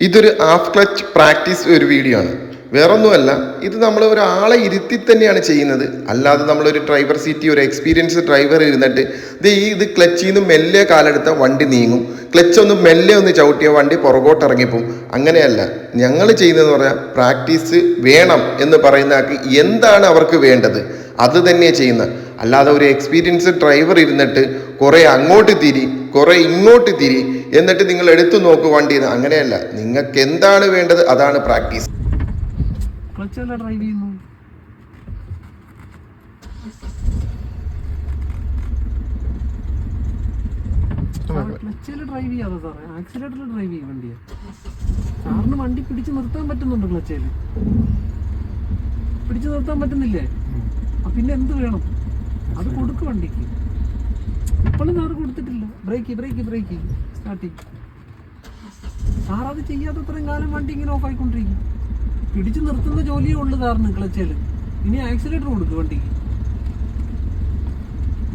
ഇതൊരു half clutch practice ഒരു video ആണ്. വേറൊന്നുമല്ല ഇത് നമ്മൾ ഒരാളെ ഇരുത്തി തന്നെയാണ് ചെയ്യുന്നത്. അല്ലാതെ നമ്മളൊരു ഡ്രൈവർ സീറ്റി ഒരു എക്സ്പീരിയൻസ് ഡ്രൈവർ ഇരുന്നിട്ട് ഇത് ഈ ഇത് ക്ലച്ചിൽ നിന്ന് മെല്ലെ കാലെടുത്ത വണ്ടി നീങ്ങും. ക്ലച്ച് ഒന്ന് മെല്ലെ ഒന്ന് ചവിട്ടിയ വണ്ടി പുറകോട്ട് ഇറങ്ങിപ്പോവും. അങ്ങനെയല്ല ഞങ്ങൾ ചെയ്യുന്നതെന്ന് പറഞ്ഞാൽ പ്രാക്ടീസ് വേണം എന്ന് പറയുന്ന ആൾക്ക് എന്താണ് അവർക്ക് വേണ്ടത്? അത് തന്നെയാണ് ചെയ്യുന്നത്. അല്ലാതെ ഒരു എക്സ്പീരിയൻസ് ഡ്രൈവർ ഇരുന്നിട്ട് കുറേ അങ്ങോട്ട് തിരി കുറേ ഇങ്ങോട്ട് തിരി എന്നിട്ട് നിങ്ങൾ എടുത്തു നോക്കു വണ്ടി അങ്ങനെയല്ല നിങ്ങൾക്ക് എന്താണ് വേണ്ടത് അതാണ് പ്രാക്ടീസ്. ക്ലച്ച് അല്ല ഡ്രൈവ് ചെയ്യുന്നു ക്ലച്ചിൽ ഡ്രൈവ് ചെയ്യാതെ സാറേ ആക്സിലേറ്ററിൽ ഡ്രൈവ് ചെയ്യും വണ്ടിയെ. സാറിന് വണ്ടി പിടിച്ചു നിർത്താൻ പറ്റുന്നുണ്ട് ക്ലച്ചിൽ പിടിച്ചു നിർത്താൻ പറ്റുന്നില്ലേ? പിന്നെ എന്ത് വേണം? അത് കൊടുക്കും വണ്ടിക്ക്. ഇപ്പോഴും സാറ് കൊടുത്തിട്ടില്ല. ബ്രേക്ക് ബ്രേക്ക് ബ്രേക്ക് സ്റ്റാർട്ടിങ് സാറത് ചെയ്യാത്ത ചെയ്യാത്തത്രയും കാലം വണ്ടി ഇങ്ങനെ ഓഫ് ആയിക്കൊണ്ടിരിക്കും. പിടിച്ചു നിർത്തുന്ന ജോലിയേ ഉള്ളു സാറിന് ക്ലച്ചേൽ. ഇനി ആക്സിലേറ്റർ കൊടുക്ക് വണ്ടിക്ക്.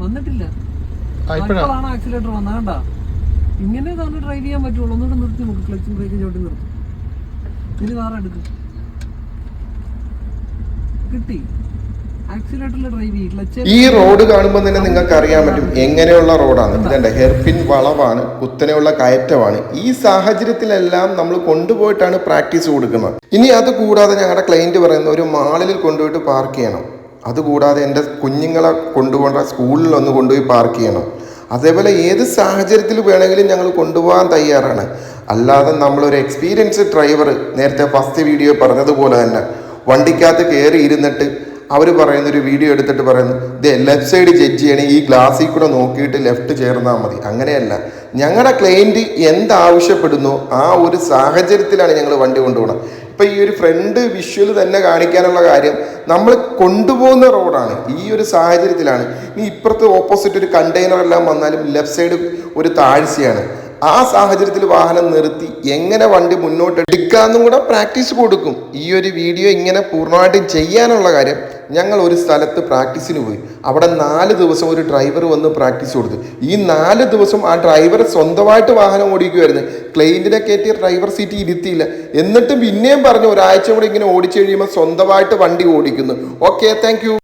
വന്നിട്ടില്ല. ഇപ്പോഴാണ് ആക്സിലേറ്റർ വന്നത് കണ്ടാ? ഇങ്ങനെ സാറിന് ഡ്രൈവ് ചെയ്യാൻ പറ്റുള്ളൂ. ഒന്നുകൂടെ നിർത്തി നോക്ക് ക്ലച്ചും ബ്രേക്കും ചവിട്ടി നിർത്തും. ഇനി സാറെടുക്കും കിട്ടി ആക്സിലേറ്ററിൽ ഡ്രൈവ് ചെയ്യും ക്ലച്ച് ഈ റോഡ് കാണുമ്പോൾ തന്നെ നിങ്ങൾക്ക് അറിയാൻ പറ്റും എങ്ങനെയുള്ള റോഡാണ്. ഇതല്ല ഹെർപ്പിൻ വളവാണ് കുത്തനെയുള്ള കയറ്റമാണ്. ഈ സാഹചര്യത്തിലെല്ലാം നമ്മൾ കൊണ്ടുപോയിട്ടാണ് പ്രാക്ടീസ് കൊടുക്കുന്നത്. ഇനി അത് കൂടാതെ ഞങ്ങളുടെ ക്ലയന്റ് പറയുന്ന ഒരു മാളിൽ കൊണ്ടുപോയിട്ട് പാർക്ക് ചെയ്യണം. അതുകൂടാതെ എന്റെ കുഞ്ഞുങ്ങളെ കൊണ്ടുപോകേണ്ട സ്കൂളിൽ ഒന്ന് കൊണ്ടുപോയി പാർക്ക് ചെയ്യണം. അതേപോലെ ഏത് സാഹചര്യത്തിൽ വേണമെങ്കിലും ഞങ്ങൾ കൊണ്ടുപോകാൻ തയ്യാറാണ്. അല്ലാതെ നമ്മളൊരു എക്സ്പീരിയൻസ്ഡ് ഡ്രൈവർ നേരത്തെ ഫസ്റ്റ് വീഡിയോ പറഞ്ഞതുപോലെ തന്നെ വണ്ടിക്കകത്ത് കയറി ഇരുന്നിട്ട് അവർ പറയുന്ന ഒരു വീഡിയോ എടുത്തിട്ട് പറയുന്നു ഇത് ലെഫ്റ്റ് സൈഡ് ജഡ്ജ് ചെയ്യണേ ഈ ഗ്ലാസ്സിൽ കൂടെ നോക്കിയിട്ട് ലെഫ്റ്റ് ചേർന്നാൽ മതി. അങ്ങനെയല്ല. ഞങ്ങളുടെ ക്ലയന്റ് എന്താവശ്യപ്പെടുന്നു ആ ഒരു സാഹചര്യത്തിലാണ് ഞങ്ങൾ വണ്ടി കൊണ്ടുപോകണം ഇപ്പം ഈ ഒരു ഫ്രണ്ട് വിഷ്വൽ തന്നെ കാണിക്കാനുള്ള കാര്യം നമ്മൾ കൊണ്ടുപോകുന്ന റോഡാണ് ഈ ഒരു സാഹചര്യത്തിലാണ്. ഇനി ഇപ്പുറത്ത് ഓപ്പോസിറ്റ് ഒരു കണ്ടെയ്നർ എല്ലാം വന്നാലും ലെഫ്റ്റ് സൈഡ് ഒരു താഴ്ചയാണ്. ആ സാഹചര്യത്തിൽ വാഹനം നിർത്തി എങ്ങനെ വണ്ടി മുന്നോട്ട് എടുക്കാമെന്നും കൂടെ പ്രാക്ടീസ് കൊടുക്കും. ഈ ഒരു വീഡിയോ ഇങ്ങനെ പൂർണമായിട്ടും ചെയ്യാനുള്ള കാര്യം ഞങ്ങൾ ഒരു സ്ഥലത്ത് പ്രാക്ടീസിന് പോയി. അവിടെ നാല് ദിവസം ഒരു ഡ്രൈവർ വന്ന് പ്രാക്ടീസ് കൊടുത്തു. ഈ നാല് ദിവസം ആ ഡ്രൈവർ സ്വന്തമായിട്ട് വാഹനം ഓടിക്കുമായിരുന്നു ക്ലൈന്റിനെ കയറ്റിയ ഡ്രൈവർ സീറ്റ് ഇരുത്തിയില്ല. എന്നിട്ടും പിന്നെയും പറഞ്ഞു ഒരാഴ്ച കൂടെ ഇങ്ങനെ ഓടിച്ചു കഴിയുമ്പോൾ സ്വന്തമായിട്ട് വണ്ടി ഓടിക്കുന്നു. Okay thank